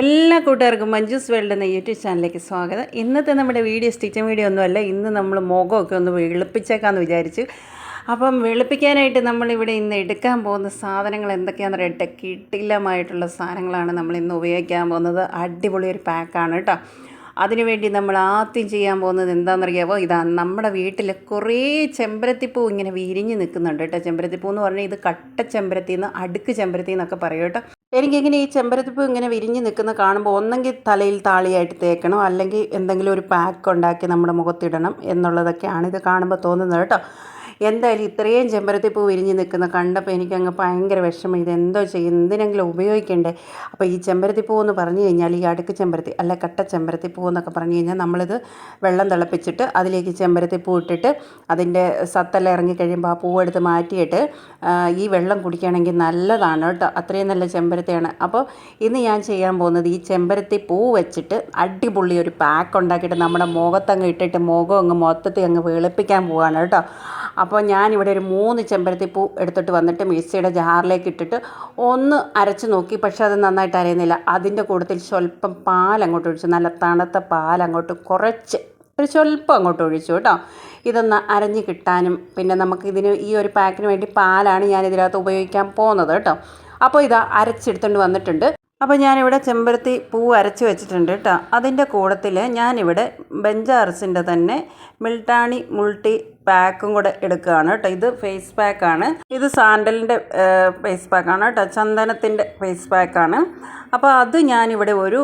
എല്ലാ കൂട്ടുകാർക്കും മഞ്ജുസ് വേൾഡ് എന്ന യൂട്യൂബ് ചാനലിലേക്ക് സ്വാഗതം. ഇന്നത്തെ നമ്മുടെ വീഡിയോ സ്റ്റിച്ചിങ് വീഡിയോ ഒന്നുമല്ല ഇന്ന് നമ്മൾ മുഖമൊക്കെ ഒന്ന് വെളുപ്പിച്ചേക്കാമെന്ന് വിചാരിച്ചു. അപ്പം വെളുപ്പിക്കാനായിട്ട് നമ്മളിവിടെ ഇന്ന് എടുക്കാൻ പോകുന്ന സാധനങ്ങൾ എന്തൊക്കെയാണെന്ന് പറയട്ടെ കിട്ടില്ലമായിട്ടുള്ള സാധനങ്ങളാണ് നമ്മൾ ഇന്ന് ഉപയോഗിക്കാൻ പോകുന്നത്. അടിപൊളി ഒരു പാക്കാണ് കേട്ടോ അതിനുവേണ്ടി നമ്മൾ ആദ്യം ചെയ്യാൻ പോകുന്നത് എന്താണെന്നറിയാമോ ഇതാ നമ്മുടെ വീട്ടിൽ കുറേ ചെമ്പരത്തിപ്പൂ ഇങ്ങനെ വിരിഞ്ഞ് നിൽക്കുന്നുണ്ട് കേട്ടോ ചെമ്പരത്തിപ്പൂ എന്ന് പറഞ്ഞാൽ ഇത് കട്ട ചെമ്പരത്തിന്ന് അടുക്ക് ചെമ്പരത്തിന്നൊക്കെ പറയും കേട്ടോ എനിക്കിങ്ങനെ ഈ ചെമ്പരത്തിപ്പ് ഇങ്ങനെ വിരിഞ്ഞ് നിൽക്കുന്ന കാണുമ്പോൾ ഒന്നെങ്കിൽ തലയിൽ താളിയായിട്ട് തേക്കണം അല്ലെങ്കിൽ എന്തെങ്കിലും ഒരു പാക്ക് ഉണ്ടാക്കി നമ്മുടെ മുഖത്തിടണം എന്നുള്ളതൊക്കെയാണ് ഇത് കാണുമ്പോൾ തോന്നുന്നത് കേട്ടോ. എന്തായാലും ഇത്രയും ചെമ്പരത്തി പൂ വിരിഞ്ഞ് നിൽക്കുന്ന കണ്ടപ്പോൾ എനിക്കങ്ങ് ഭയങ്കര വിഷമം. ഇതെന്തോ ചെയ്യും? എന്തിനെങ്കിലും ഉപയോഗിക്കണ്ടേ? അപ്പോൾ ഈ ചെമ്പരത്തി പൂ എന്ന് പറഞ്ഞു കഴിഞ്ഞാൽ ഈ അടുക്ക് ചെമ്പരത്തി അല്ല കട്ട ചെമ്പരത്തിപ്പൂ എന്നൊക്കെ പറഞ്ഞു കഴിഞ്ഞാൽ നമ്മളിത് വെള്ളം തിളപ്പിച്ചിട്ട് അതിലേക്ക് ചെമ്പരത്തി പൂ ഇട്ടിട്ട് അതിന്റെ സത്തെല്ലാം ഇറങ്ങി കഴിയുമ്പോൾ ആ പൂവെടുത്ത് മാറ്റിയിട്ട് ഈ വെള്ളം കുടിക്കുകയാണെങ്കിൽ നല്ലതാണ് കേട്ടോ. അത്രയും നല്ല ചെമ്പരത്തിയാണ്. അപ്പോൾ ഇന്ന് ഞാൻ ചെയ്യാൻ പോകുന്നത് ഈ ചെമ്പരത്തി പൂ വെച്ചിട്ട് അടിപൊളി ഒരു പാക്ക് ഉണ്ടാക്കിയിട്ട് നമ്മുടെ മുഖത്തങ്ങ് ഇട്ടിട്ട് മുഖം അങ്ങ് മൊത്തത്തിൽ അങ്ങ് വെളുപ്പിക്കാൻ പോവാണ് കേട്ടോ. അപ്പോൾ ഞാനിവിടെ ഒരു മൂന്ന് ചെമ്പരത്തി പൂ എടുത്തിട്ട് വന്നിട്ട് മിക്സിയുടെ ജാറിലേക്ക് ഇട്ടിട്ട് ഒന്ന് അരച്ച് നോക്കി. പക്ഷേ അത് നന്നായിട്ട് അരയുന്നില്ല. അതിന്റെ കൂട്ടത്തിൽ സ്വല്പം പാൽ അങ്ങോട്ട് ഒഴിച്ചു. നല്ല തണുത്ത പാൽ അങ്ങോട്ട് കുറച്ച് ഒരു സ്വല്പം അങ്ങോട്ട് ഒഴിച്ചു കേട്ടോ. ഇതൊന്ന് അരഞ്ഞ് കിട്ടാനും പിന്നെ നമുക്ക് ഇതിന് ഈ ഒരു പാക്കിന് വേണ്ടി പാലാണ് ഞാൻ ഇതിനകത്ത് ഉപയോഗിക്കാൻ പോകുന്നത് കേട്ടോ. അപ്പോൾ ഇതാ അരച്ചെടുത്തുകൊണ്ട് വന്നിട്ടുണ്ട്. അപ്പോൾ ഞാനിവിടെ ചെമ്പരത്തി പൂ അരച്ച് വെച്ചിട്ടുണ്ട് കേട്ടോ. അതിന്റെ കൂടത്തിൽ ഞാനിവിടെ ബെഞ്ചാർസിന്റെ തന്നെ മിൾട്ടാണി മുൾട്ടി പാക്കും കൂടെ എടുക്കുകയാണ് കേട്ടോ. ഇത് ഫേസ് പാക്കാണ് ഇത് സാൻഡലിന്റെ ഫേസ് പാക്കാണ് കേട്ടോ. ചന്ദനത്തിന്റെ ഫേസ് പാക്കാണ് അപ്പോൾ അത് ഞാനിവിടെ ഒരു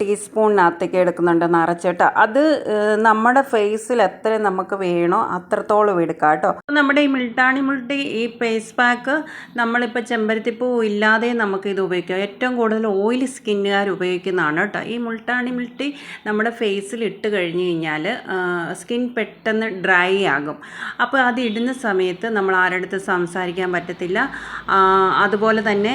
ടീസ്പൂണിനകത്തേക്ക് എടുക്കുന്നുണ്ട് നിറച്ചിട്ട് അത് നമ്മുടെ ഫേസിൽ എത്ര നമുക്ക് വേണോ അത്രത്തോളം എടുക്കാം കേട്ടോ. നമ്മുടെ ഈ മിൾട്ടാണി മുൾട്ടി ഈ ഫേസ് പാക്ക് നമ്മളിപ്പോൾ ചെമ്പരത്തിപ്പൂ ഇല്ലാതെ നമുക്ക് ഇത് ഉപയോഗിക്കാം. ഏറ്റവും കൂടുതൽ ഓയിൽ സ്കിന്നുകാർ ഉപയോഗിക്കുന്നതാണ് കേട്ടോ. ഈ മുൾട്ടാണി മുൾട്ടി നമ്മുടെ ഫേസിൽ ഇട്ട് കഴിഞ്ഞ് കഴിഞ്ഞാൽ സ്കിൻ പെട്ടെന്ന് ഡ്രൈ ആകും അപ്പോൾ അത് ഇടുന്ന സമയത്ത് നമ്മൾ ആരടുത്ത് സംസാരിക്കാൻ പറ്റത്തില്ല. അതുപോലെ തന്നെ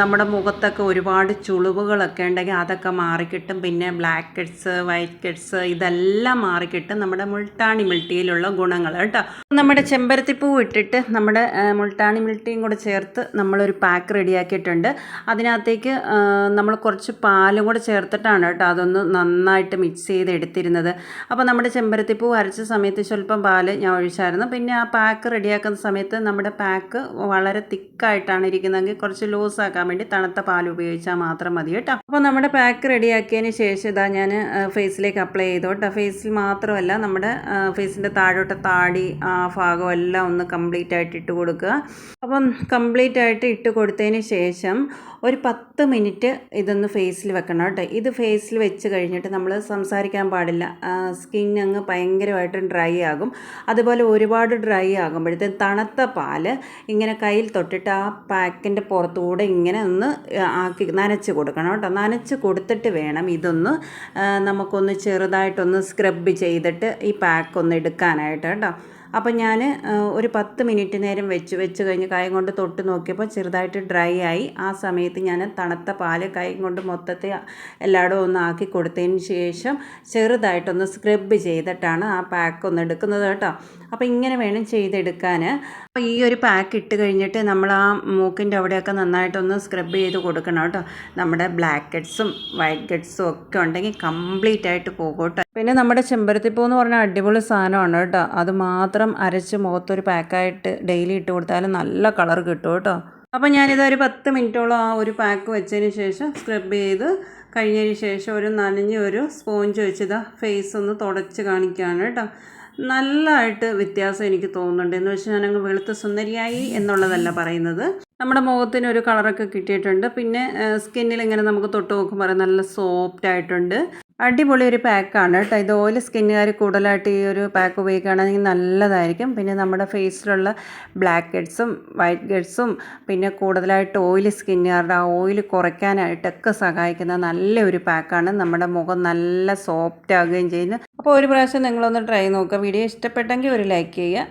നമ്മുടെ മുഖത്തൊക്കെ ഒരുപാട് ചുളിവുകളൊക്കെ ഉണ്ടെങ്കിൽ അതൊക്കെ മാറിക്കിട്ടും. പിന്നെ ബ്ലാക്ക് കെഡ്സ് വൈറ്റ് കെഡ്സ് ഇതെല്ലാം മാറിക്കിട്ടും നമ്മുടെ മുൾട്ടാണി മിൾട്ടിയിലുള്ള ഗുണങ്ങൾ കേട്ടോ. നമ്മുടെ ചെമ്പരത്തിപ്പൂ ഇട്ടിട്ട് നമ്മുടെ മുൾട്ടാണി മിൾട്ടിയും കൂടെ ചേർത്ത് നമ്മളൊരു പാക്ക് റെഡിയാക്കിയിട്ടുണ്ട് അതിനകത്തേക്ക് നമ്മൾ കുറച്ച് പാലും കൂടെ ചേർത്തിട്ടാണ് കേട്ടോ അതൊന്ന് നന്നായിട്ട് മിക്സ് ചെയ്ത് എടുത്തിരുന്നത് അപ്പോൾ നമ്മുടെ ചെമ്പരത്തിപ്പൂ അരച്ച സമയത്ത് സ്വല്പം പാൽ ഞാൻ ഒഴിച്ചായിരുന്നു. പിന്നെ ആ പാക്ക് റെഡിയാക്കുന്ന സമയത്ത് നമ്മുടെ പാക്ക് വളരെ തിക്കായിട്ടാണ് ഇരിക്കുന്നതെങ്കിൽ കുറച്ച് ലൂസ് ആക്കാൻ വേണ്ടി തണുത്ത പാൽ ഉപയോഗിച്ചാൽ മാത്രം മതി കേട്ടോ. അപ്പോൾ നമ്മുടെ പാക്ക് റെഡിയാക്കിയതിന് ശേഷം ഇതാ ഞാൻ ഫേസിലേക്ക് അപ്ലൈ ചെയ്തു കേട്ടോ. ഫേസിൽ മാത്രമല്ല നമ്മുടെ ഫേസിന്റെ താഴോട്ട് താടി ആ ഭാഗം എല്ലാം ഒന്ന് കംപ്ലീറ്റ് ആയിട്ട് ഇട്ട് കൊടുക്കുക. അപ്പം കംപ്ലീറ്റ് ആയിട്ട് ഇട്ട് കൊടുത്തതിന് ശേഷം ഒരു പത്ത് മിനിറ്റ് ഇതൊന്ന് ഫേസിൽ വെക്കണം കേട്ടോ. ഇത് ഫേസിൽ വെച്ച് കഴിഞ്ഞിട്ട് നമ്മൾ സംസാരിക്കാൻ പാടില്ല. സ്കിൻ അങ്ങ് ഭയങ്കരമായിട്ട് ഡ്രൈ ആകും. അതുപോലെ ഒരുപാട് ഡ്രൈ ആകുമ്പോഴത്തേക്കും തണുത്ത പാൽ ഇങ്ങനെ കയ്യിൽ തൊട്ടിട്ട് ആ പാക്കിന്റെ പുറത്തുകൂടെ ഇങ്ങനെ ഒന്ന് ആക്കി നനച്ച് കൊടുക്കണം കേട്ടോ. നനച്ച് കൊടുത്തിട്ട് വേണം ഇതൊന്ന് നമുക്കൊന്ന് ചെറുതായിട്ടൊന്ന് സ്ക്രബ് ചെയ്തിട്ട് ഈ പാക്ക് ഒന്ന് എടുക്കാനായിട്ട് കേട്ടോ. അപ്പം ഞാൻ ഒരു പത്ത് മിനിറ്റ് നേരം വെച്ച് വെച്ച് കഴിഞ്ഞ് കൈ കൊണ്ട് തൊട്ട് നോക്കിയപ്പോൾ ചെറുതായിട്ട് ഡ്രൈ ആയി. ആ സമയത്ത് ഞാൻ തണുത്ത പാൽ കൈ കൊണ്ട് മൊത്തത്തിൽ എല്ലായിടവും ഒന്ന് ആക്കി കൊടുത്തതിന് ശേഷം ചെറുതായിട്ടൊന്ന് സ്ക്രബ് ചെയ്തിട്ടാണ് ആ പാക്ക് ഒന്ന് എടുക്കുന്നത് കേട്ടോ. അപ്പോൾ ഇങ്ങനെ വേണം ചെയ്തെടുക്കാൻ അപ്പോൾ ഈ ഒരു പാക്ക് ഇട്ട് കഴിഞ്ഞിട്ട് നമ്മൾ ആ മൂക്കിന്റെ അവിടെയൊക്കെ നന്നായിട്ടൊന്ന് സ്ക്രബ് ചെയ്ത് കൊടുക്കണം കേട്ടോ. നമ്മുടെ ബ്ലാക്ക് ഹെഡ്സും വൈറ്റ് ഹെഡ്സും ഒക്കെ ഉണ്ടെങ്കിൽ കംപ്ലീറ്റ് ആയിട്ട് പോകും കേട്ടോ. പിന്നെ നമ്മുടെ ചെമ്പരത്തിപ്പൂ എന്ന് പറഞ്ഞാൽ അടിപൊളി സാധനമാണ് കേട്ടോ. അത് മാത്രം അരച്ച് മുഖത്തൊരു പാക്കായിട്ട് ഡെയിലി ഇട്ട് കൊടുത്താൽ നല്ല കളർ കിട്ടും കേട്ടോ. അപ്പോൾ ഞാനിത് ഒരു പത്ത് മിനിറ്റോളം ആ ഒരു പാക്ക് വെച്ചതിന് ശേഷം സ്ക്രബ് ചെയ്ത് കഴിഞ്ഞതിന് ശേഷം ഒരു നനഞ്ഞ ഒരു സ്പോഞ്ച് വെച്ചിതാ ഫേസ് ഒന്ന് തുടച്ച് കാണിക്കുകയാണ് കേട്ടോ. നല്ലതായിട്ട് വ്യത്യാസം എനിക്ക് തോന്നുന്നുണ്ട്. എന്ന് വെച്ചാൽ ഞാനങ്ങ് വെളുത്ത സുന്ദരിയായി എന്നുള്ളതല്ല പറയുന്നത്. നമ്മുടെ മുഖത്തിന് ഒരു കളറൊക്കെ കിട്ടിയിട്ടുണ്ട്. പിന്നെ സ്കിന്നിൽ ഇങ്ങനെ നമുക്ക് തൊട്ട് നോക്കുമ്പോൾ നല്ല സോഫ്റ്റ് ആയിട്ടുണ്ട്. അടിപൊളി ഒരു പാക്കാണ് കേട്ടോ. ഇത് ഓയിൽ സ്കിന്നുകാർ കൂടുതലായിട്ട് ഈ ഒരു പാക്ക് ഉപയോഗിക്കുകയാണെങ്കിൽ നല്ലതായിരിക്കും. പിന്നെ നമ്മുടെ ഫേസിലുള്ള ബ്ലാക്ക് ഹെഡ്സും വൈറ്റ് ഹെഡ്സും പിന്നെ കൂടുതലായിട്ട് ഓയിൽ സ്കിന്നുകാരുടെ ആ ഓയിൽ കുറയ്ക്കാനായിട്ടൊക്കെ സഹായിക്കുന്ന നല്ലൊരു പാക്കാണ് നമ്മുടെ മുഖം നല്ല സോഫ്റ്റ് ആകുകയും ചെയ്യുന്നു. അപ്പോൾ ഒരു പ്രാവശ്യം നിങ്ങളൊന്ന് ട്രൈ നോക്കുക. വീഡിയോ ഇഷ്ടപ്പെട്ടെങ്കിൽ ഒരു ലൈക്ക് ചെയ്യുക.